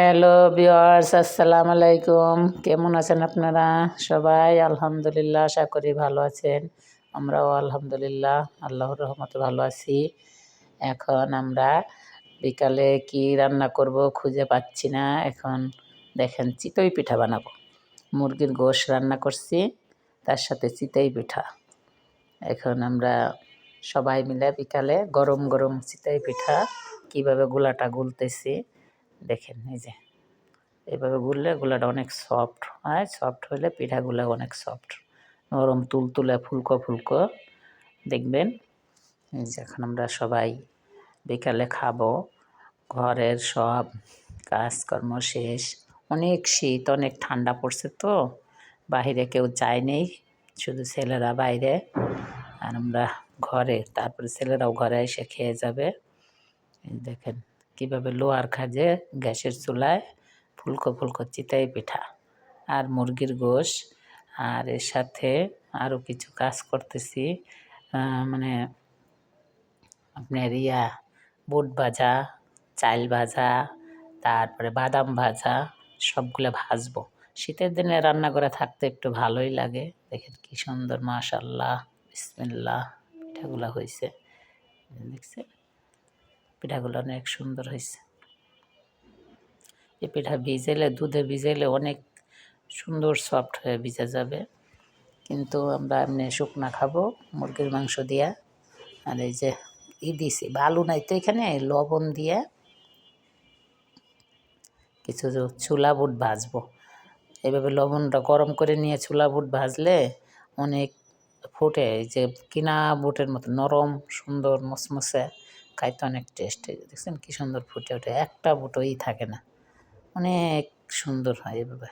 Hello বিয়ার্স আসসালামু আলাইকুম। কেমন আছেন আপনারা? সবাই আলহামদুলিল্লাহ, আশা করি ভালো আছেন। আমরাও আলহামদুলিল্লাহ, আল্লাহর রহমতে ভালো আছি। এখন আমরা বিকালে কি রান্না করব খুঁজে পাচ্ছি না। এখন দেখেন চিতই পিঠা বানাবো। মুরগির গোশ রান্না করছি, তার সাথে চিতই পিঠা। এখন আমরা সবাই মিলে বিকালে গরম গরম চিতই পিঠা, কীভাবে গোলাটা গুলতেছি দেখেন, এই যে। এভাবে গুললে গোলাটা অনেক সফট হয়। সফট হলে পিঠাগুলো অনেক সফট নরম তুলতুলে ফুলকো ফুলকো। দেখবেন? এই যে এখন আমরা সবাই বিকালে খাব। ঘরের সব কাজকর্ম শেষ। অনেক শীত, অনেক ঠান্ডা পড়ছে তো। বাহিরে কেউ যায় নেই। শুধু ছেলেরা বাইরে। আর আমরা ঘরে, তারপরে ছেলেরাও ঘরে এসে খেয়ে যাবে। দেখেন। কীভাবে লোহার খাজে গ্যাসের চুলায় ফুলকো ফুলকো চিতাই পিঠা আর মুরগির গোশ। আর এর সাথে আরও কিছু কাজ করতেছি মানে আপনার ইয়া, বুট ভাজা চাল ভাজা, তারপরে বাদাম ভাজা, সবগুলো ভাজবো। শীতের দিনে রান্না করে থাকতে একটু ভালোই লাগে। দেখেন কি সুন্দর মাশাল্লাহ বিসমিল্লাহ, পিঠাগুলো হয়েছে দেখছেন? পিঠাগুলো অনেক সুন্দর হয়েছে। এই পিঠা ভিজাইলে, দুধে ভিজাইলে অনেক সুন্দর সফট হয়ে ভিজে যাবে। কিন্তু আমরা এমনি শুকনা খাব মুরগির মাংস দিয়া। আর এই যে ই দিছি বালু নাই তো এখানে, লবণ দিয়ে কিছু চুলা বুট ভাজবো। এইভাবে লবণটা গরম করে নিয়ে চুলা বুট ভাজলে অনেক ফুটে যে কিনা বুটের মতো নরম, সুন্দর, মসমসে। খাইতে অনেক টেস্ট দেখছেন কী সুন্দর ফুটে ওঠে। একটা বুটোই থাকে না। অনেক সুন্দর হয় এভাবে।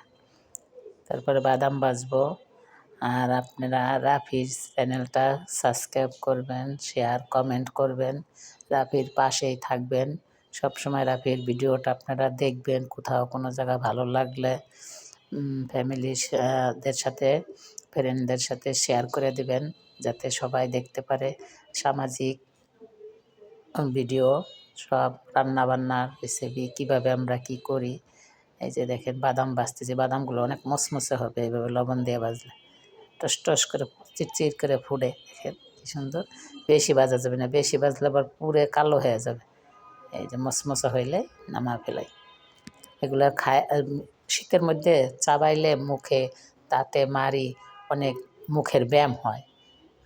তারপরে বাদাম বাজবো। আর আপনারা রাফির চ্যানেলটা সাবস্ক্রাইব করবেন শেয়ার কমেন্ট করবেন। রাফির পাশেই থাকবেন। সব সময় রাফির ভিডিওটা আপনারা দেখবেন। কোথাও কোনো জায়গা ভালো লাগলে ফ্যামিলিদের সাথে ফ্রেন্ডদের সাথে শেয়ার করে দেবেন। যাতে সবাই দেখতে পারে। সামাজিক ভিডিও, সব রান্নাবান্নার রেসিপি কীভাবে আমরা কি করি। এই যে দেখেন, বাদাম বাজতেছে বাদামগুলো অনেক মসমসে হবে এইভাবে লবণ দিয়ে বাজলে টস টস করে চিটচিট করে ফুটে, দেখেন কী সুন্দর। বেশি বাজা যাবে না, বেশি বাজলে আবার পুরে কালো হয়ে যাবে। এই যে মসমসা হইলে নামা ফেলাই। এগুলো খায় শীতের মধ্যে চাবাইলে মুখে তাতে মারি অনেক মুখের ব্যায়াম হয়।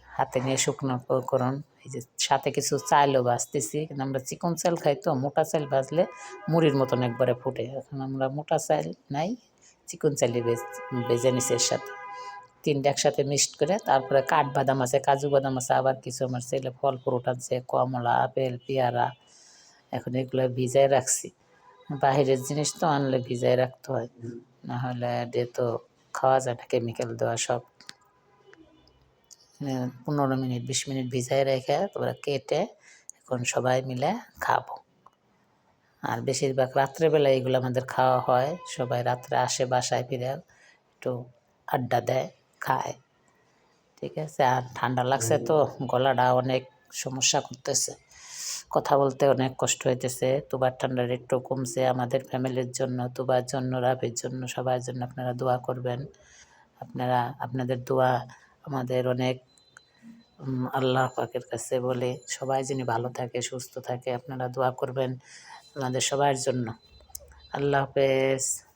হাতে নিয়ে শুকনো করুন। যে সাথে কিছু চালও ভাজতেছি। কিন্তু আমরা চিকন চাল খাই তো, মোটা চাল ভাজলে মুড়ির মতন একবারে ফুটে। এখন আমরা মোটা চাল নাই, চিকন চালি বেজে নিছি এর সাথে তিনটা একসাথে মিক্সড করে তারপরে কাঠবাদাম আছে, কাজু বাদাম আছে, আবার কিছু আমার ছেলে ফল ফ্রুট আছে কমলা, আপেল, পেয়ারা, এখন এগুলো ভিজায় রাখছি। বাহিরের জিনিস তো আনলে ভিজায় রাখতে হয় নাহলে ডে তো খাওয়া যায় না কেমিক্যাল দেওয়া সব। পনেরো মিনিট, বিশ মিনিট ভিজায় রেখে তারপরে কেটে এখন সবাই মিলে খাব। আর বেশিরভাগ রাত্রেবেলা এগুলো আমাদের খাওয়া হয়। সবাই রাত্রে আসে বাসায় ফিরে একটু আড্ডা দেয়, খায়। ঠিক আছে? আর ঠান্ডা লাগছে তো, গলাটা অনেক সমস্যা করতেছে। কথা বলতে অনেক কষ্ট হইতেছে। তুবার ঠান্ডার একটু কমছে আমাদের ফ্যামিলির জন্য, তুবার জন্য, রাফের জন্য, সবার জন্য আপনারা দোয়া করবেন। আপনারা, আপনাদের দোয়া আমাদের অনেক আল্লাহ পাকের কাছে বলে, সবাই যিনি ভালো থাকে, সুস্থ থাকে, আপনারা দোয়া করবেন আমাদের সবার জন্য। আল্লাহ হাফেজ।